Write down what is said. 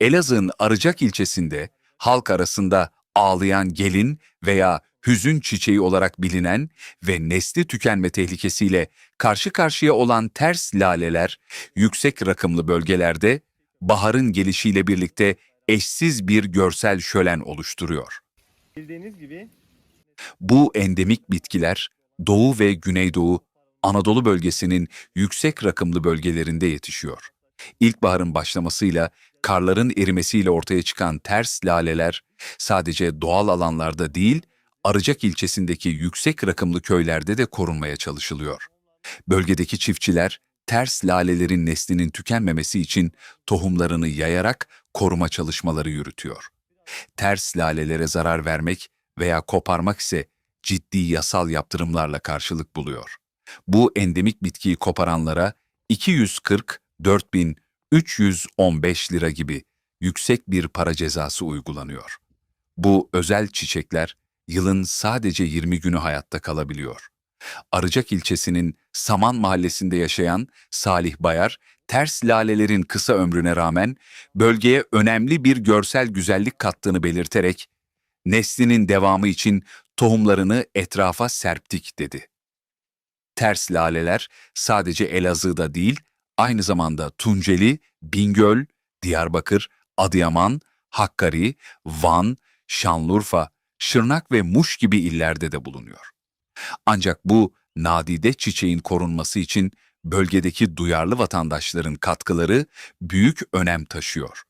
Elazığ'ın Arıcak ilçesinde halk arasında ağlayan gelin veya hüzün çiçeği olarak bilinen ve nesli tükenme tehlikesiyle karşı karşıya olan ters laleler yüksek rakımlı bölgelerde baharın gelişiyle birlikte eşsiz bir görsel şölen oluşturuyor. Bildiğiniz gibi Bu endemik bitkiler Doğu ve Güneydoğu Anadolu bölgesinin yüksek rakımlı bölgelerinde yetişiyor. İlkbaharın başlamasıyla karların erimesiyle ortaya çıkan ters laleler sadece doğal alanlarda değil, Arıcak ilçesindeki yüksek rakımlı köylerde de korunmaya çalışılıyor. Bölgedeki çiftçiler ters lalelerin neslinin tükenmemesi için tohumlarını yayarak koruma çalışmaları yürütüyor. Ters lalelere zarar vermek veya koparmak ise ciddi yasal yaptırımlarla karşılık buluyor. Bu endemik bitkiyi koparanlara 240 4315 lira gibi yüksek bir para cezası uygulanıyor. Bu özel çiçekler yılın sadece 20 günü hayatta kalabiliyor. Arıcak ilçesinin Saman mahallesinde yaşayan Salih Bayar, ters lalelerin kısa ömrüne rağmen bölgeye önemli bir görsel güzellik kattığını belirterek, neslinin devamı için tohumlarını etrafa serptik dedi. Ters laleler sadece Elazığ'da değil, aynı zamanda Tunceli, Bingöl, Diyarbakır, Adıyaman, Hakkari, Van, Şanlıurfa, Şırnak ve Muş gibi illerde de bulunuyor. Ancak bu nadide çiçeğin korunması için bölgedeki duyarlı vatandaşların katkıları büyük önem taşıyor.